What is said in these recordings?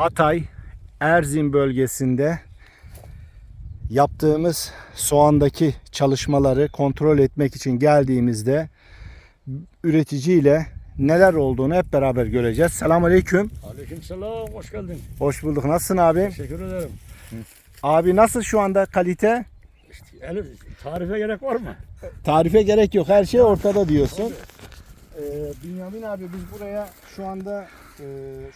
Hatay, Erzin bölgesinde yaptığımız soğandaki çalışmaları kontrol etmek için geldiğimizde üreticiyle neler olduğunu hep beraber göreceğiz. Selamünaleyküm. Aleykümselam, hoş geldin. Hoş bulduk. Nasılsın abi? Teşekkür ederim. Abi nasıl şu anda kalite? İşte, Elif, tarife gerek var mı? Tarife gerek yok. Her şey ortada diyorsun. Ee, Bünyamin abi biz buraya şu anda e,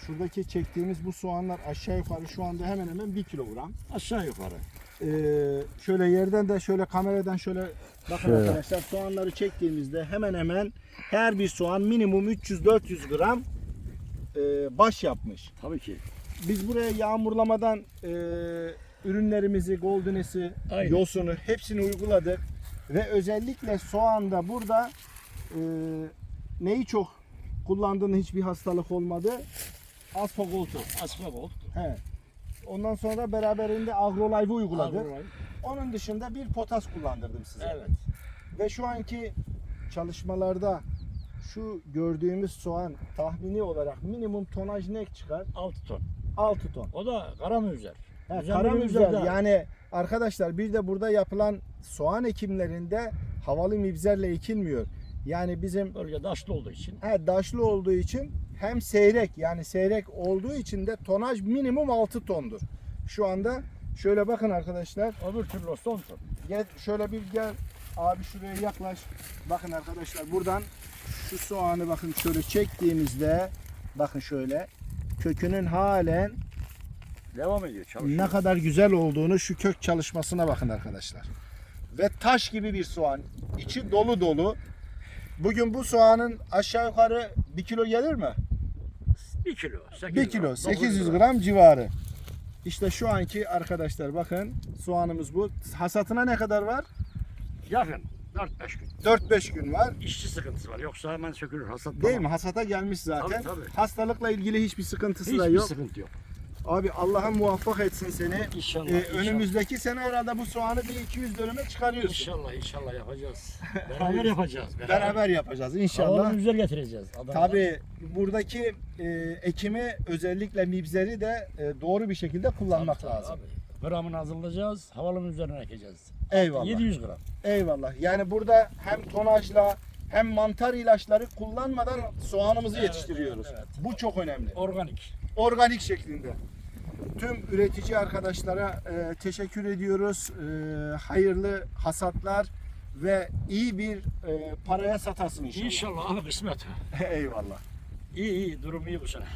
şuradaki çektiğimiz bu soğanlar aşağı yukarı şu anda hemen hemen 1 kilogram. Aşağı yukarı. Ee, şöyle yerden de şöyle kameradan şöyle bakın Şöyle. arkadaşlar soğanları çektiğimizde hemen hemen her bir soğan minimum 300-400 gram e, baş yapmış. Tabii ki. Biz buraya yağmurlamadan e, ürünlerimizi, goldenesi, Aynen. yosunu hepsini uyguladık. Ve özellikle soğanda burada e, neyi çok kullandığını hiçbir hastalık olmadı. Asfagoltu. Asfalt. He. Ondan sonra beraberinde agrolive'ı uyguladık. Agro- Onun dışında bir potas kullandırdım size. Evet. Ve şu anki çalışmalarda şu gördüğümüz soğan tahmini olarak minimum tonaj ne çıkar? 6 ton. 6 ton. O da karamüzer. Ha, Güzel kara bir müzer müzer. yani arkadaşlar bir de burada yapılan soğan ekimlerinde havalı mibzerle ekilmiyor. Yani bizim Bölge daşlı olduğu için. he, daşlı olduğu için hem seyrek yani seyrek olduğu için de tonaj minimum 6 tondur. Şu anda şöyle bakın arkadaşlar. Öbür türlü olsa 10 ton. Gel şöyle bir gel abi şuraya yaklaş. Bakın arkadaşlar buradan şu soğanı bakın şöyle çektiğimizde bakın şöyle kökünün halen Devam ediyor çalışıyor. ne kadar güzel olduğunu şu kök çalışmasına bakın arkadaşlar. Ve taş gibi bir soğan. İçi dolu dolu. Bugün bu soğanın aşağı yukarı 1 kilo gelir mi? 1 kilo. 8 1 kilo 800 gram civarı. İşte şu anki arkadaşlar bakın soğanımız bu. Hasatına ne kadar var? Yakın. 4-5 gün. 4-5 gün var. İşçi sıkıntısı var. Yoksa hemen sökülür. Hasat Değil mi? Hasata gelmiş zaten. Tabii, tabii. Hastalıkla ilgili hiçbir sıkıntısı da Hiçbir yok. sıkıntı yok. Abi Allah'ım muvaffak etsin seni. İnşallah. Ee, inşallah. önümüzdeki sene herhalde bu soğanı bir 200 dönüme çıkarıyorsun. İnşallah inşallah yapacağız. Beraber yapacağız. Beraber yapacağız inşallah. Havalı güzel getireceğiz. Adana'dan. Tabii buradaki e, ekimi özellikle mibzeri de e, doğru bir şekilde kullanmak Tabii, lazım. tabii. Gramını hazırlayacağız. Havalının üzerine ekeceğiz. Eyvallah. 700 gram. Eyvallah. Yani burada hem tonajla hem mantar ilaçları kullanmadan soğanımızı Evet, yetiştiriyoruz. evet, Bu çok önemli. Organik. Organik şeklinde. Tüm üretici arkadaşlara e, teşekkür ediyoruz. E, hayırlı hasatlar ve iyi bir e, paraya satasın inşallah. İnşallah abi kısmet. Eyvallah. İyi iyi durum iyi bu sene.